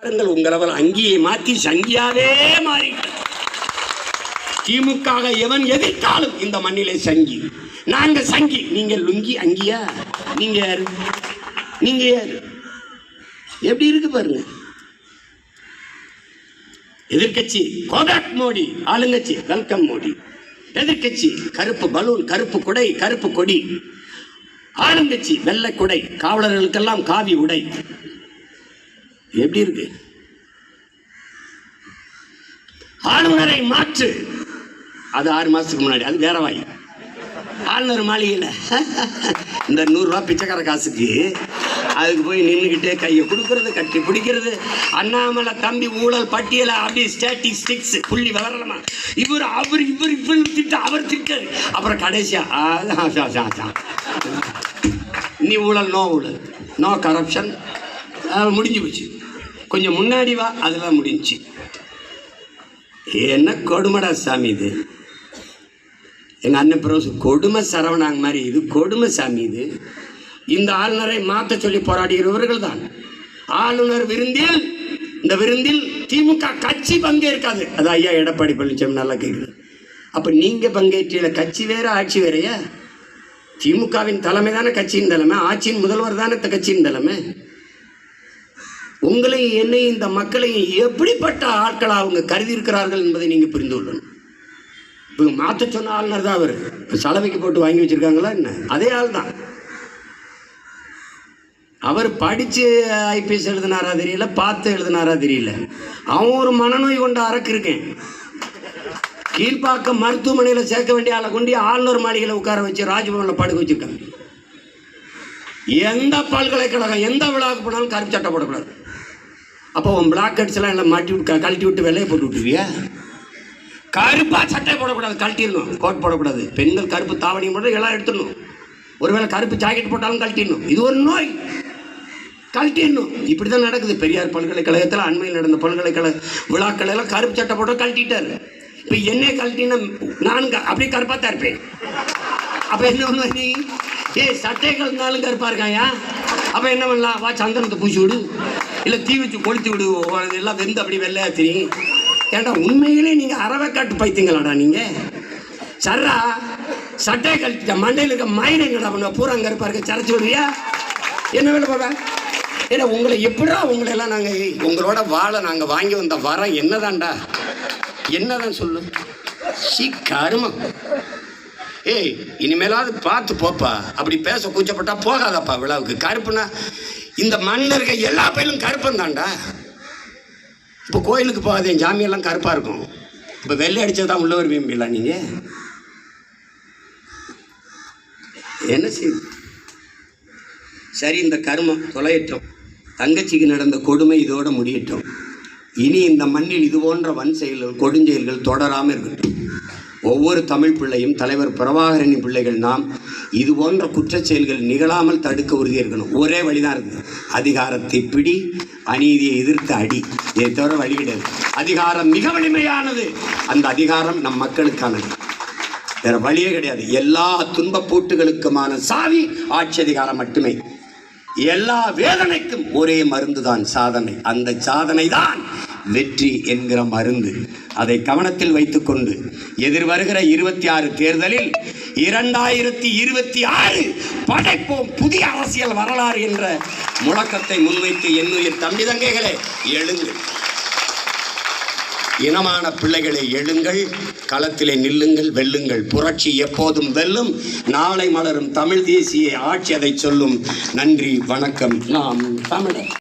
பாருங்கள் உங்களவள் அங்கியை மாற்றி சங்கியாவே மாறிட்டார் திமுக எவன் எதிர்த்தாலும் இந்த மண்ணிலே சங்கி. நாங்க சங்கி. நீங்க லுங்கி அங்கியா? நீங்க யாரு? நீங்க யாரு? எப்படி இருக்கு பாருங்க. எதிர்க்கட்சி கோதாக் மோடி ஆளுங்கட்சி வெல்கம் மோடி. எதிர்க்கட்சி கருப்பு பலூன் கருப்பு குடை கருப்பு கொடி. ஆளுங்கட்சி வெள்ளை குடை. காவலர்களுக்கெல்லாம் காவி உடை. எப்படி இருக்கு? ஆளுநரை மாற்று. அது ஆறு மாசத்துக்கு முன்னாடி அது வேற வாய். ஆளுநர் மாளிகையில். இந்த நூறுரூவா பிச்சைக்கார காசுக்கு அதுக்கு போய் நின்றுக்கிட்டே கையை கொடுக்கறது கட்டி பிடிக்கிறது. அண்ணாமலை தம்பி ஊழல் பட்டியலை அப்படி ஸ்டாட்டிஸ்டிக்ஸ் புள்ளி வளரலமா இவர் அவர் இவர் இவர் திட்ட அவர் திட்டாரு அப்புறம் கடைசியா ஆ, நீ ஊழல் நோ ஊழல். நோ கரப்ஷன் முடிஞ்சு போச்சு. கொஞ்சம் முன்னாடி வா அதெல்லாம் முடிஞ்சுச்சு. என்ன கொடுமடா சாமி இது? எங்க அண்ணன் பிரோஸ் கொடுமை சரவணாங்க மாதிரி இது கொடுமை சாமி இது. இந்த ஆளுநரை மாற்ற சொல்லி போராடுகிறவர்கள் தான் ஆளுநர் விருந்தில் இந்த விருந்தில் திமுக கட்சி பங்கேற்காது அது ஐயா எடப்பாடி பழனிசாமி நல்லா கேட்குது அப்ப நீங்க பங்கேற்றியில கட்சி வேற ஆட்சி வேறையா? திமுகவின் தலைமை தானே கட்சியின் தலைமை ஆட்சியின் முதல்வர் தானே இந்த கட்சியின் தலைமை? உங்களையும் என்னையும் இந்த மக்களையும் எப்படிப்பட்ட ஆட்களை அவங்க கருதி இருக்கிறார்கள் என்பதை நீங்கள் புரிந்து கொள்ளணும். இப்போ மாற்ற சொன்ன ஆளுநர் தான் அவர். இப்போ சலவைக்கு போட்டு வாங்கி வச்சிருக்காங்களா என்ன? அதே ஆள் தான். அவர் படித்து ஐபிஎஸ் எழுதினாரா தெரியல பார்த்து எழுதினாரா தெரியல. அவன் ஒரு மனநோய் கொண்ட அரக்கு இருக்கேன். கீழ்ப்பாக்கம் மருத்துவமனையில் சேர்க்க வேண்டிய ஆளை கொண்டு ஆளுநர் மாளிகையில் உட்கார வச்சு ராஜ்பவனில் படுக்க வச்சுருக்காங்க. எந்த பல்கலைக்கழகம் எந்த விழாவுக்கு போனாலும் கருப்பு சட்டை போடக்கூடாது. அப்போ உன் பிளாக் ஹெட்ஸ்லாம் எல்லாம் மாட்டி விட்டு கழட்டி விட்டு வெள்ளையை போட்டு விட்டுருவியா? கருப்பாக சட்டை போடக்கூடாது கழட்டிடணும். கோட் போடக்கூடாது. பெண்கள் கருப்பு தாவணி போட்டு எல்லாம் எடுத்துடணும். ஒருவேளை கருப்பு ஜாக்கெட் போட்டாலும் கழட்டிடணும். இது ஒரு நோய். கழட்டிடணும். இப்படி தான் நடக்குது. பெரியார் பல்கலைக்கழகத்தில் அண்மையில் நடந்த பல்கலைக்கழக விழாக்கள் எல்லாம் கருப்பு சட்டை போட்டு கழட்டிட்டாரு. இப்போ என்ன கழட்டினா நானும் க- அப்படியே கருப்பாக தான் இருப்பேன். அப்போ என்ன பண்ணுவ நீ? ஏய் சட்டை கலந்தாலும் கருப்பாக இருக்காயா? அப்போ என்ன பண்ணலாம்? வா சந்தனத்தை பூச்சி விடு. இல்லை தீ வச்சு கொளுத்தி விடுவோம். ஒரு எல்லாம் வெந்து அப்படி வெள்ளையா தெரியும். ஏன்டா உண்மையிலே நீங்கள் அறவைக்காட்டு பைத்தியங்களாடா நீங்கள் சர்ரா சட்டை கழட்டிட்ட மண்டையில் இருக்க மயிரை என்னடா பண்ணுவ? பூரா அங்கே இருப்பா இருக்க சரைச்சி விடுவியா என்ன வேலை போவேன் ஏன்னா உங்களை எப்படா உங்களை எல்லாம் நாங்கள் உங்களோட வாழை நாங்கள் வாங்கி வந்த வரம் என்னதான்டா? என்னதான் சொல்லு? சி கருமம் ஏய் இனிமேலாவது பார்த்து போப்பா. அப்படி பேச கூச்சப்பட்டா போகாதப்பா விழாவுக்கு. கருப்புனா இந்த மண்ணில் இருக்க எல்லா பயிலும் கருப்பம் தான்டா இப்போ கோயிலுக்கு போகாதே ஜாமியெல்லாம் கருப்பாக இருக்கும். இப்போ வெள்ளை அடித்தது தான் உள்ள வருவீங்களா நீங்கள் என்ன செய்யுது சரி இந்த கர்மம் தொலையட்டும். தங்கச்சிக்கு நடந்த கொடுமை இதோட முடியட்டும். இனி இந்த மண்ணில் இது போன்ற வன் செயல்கள் கொடுஞ்செயல்கள் தொடராமல் இருக்கட்டும். ஒவ்வொரு தமிழ் பிள்ளையும் தலைவர் பிரபாகரனின் பிள்ளைகள் நாம் இது போன்ற குற்ற செயல்கள் நிகழாமல் தடுக்க உறுதியாக இருக்கணும். ஒரே வழிதான் இருக்குது அதிகாரத்தை பிடி அநீதியை எதிர்த்து அடி. இதை தவிர வழி கிடையாது. அதிகாரம் மிக வலிமையானது. அந்த அதிகாரம் நம் மக்களுக்கானது. வேற வழியே கிடையாது. எல்லா துன்பப் பூட்டுகளுக்குமான சாவி ஆட்சி அதிகாரம் மட்டுமே. எல்லா வேதனைக்கும் ஒரே மருந்து தான் சாதனை. அந்த சாதனை தான் வெற்றி என்கிற மருந்து. அதை கவனத்தில் வைத்துக்கொண்டு எதிர்வருகிற இருபத்தி ஆறு தேர்தலில் இரண்டாயிரத்தி இருபத்தி ஆறு படைப்போம் புதிய அரசியல் வரலாறு என்ற முழக்கத்தை முன்வைத்து என்னுயிர் தம்பி தங்கைகளே எழுங்கள். இனமான பிள்ளைகளை எழுங்கள் களத்திலே நில்லுங்கள் வெல்லுங்கள். புரட்சி எப்போதும் வெல்லும் நாளை மலரும் தமிழ் தேசிய ஆட்சி அதை சொல்லும். நன்றி வணக்கம். நாம் தமிழர்.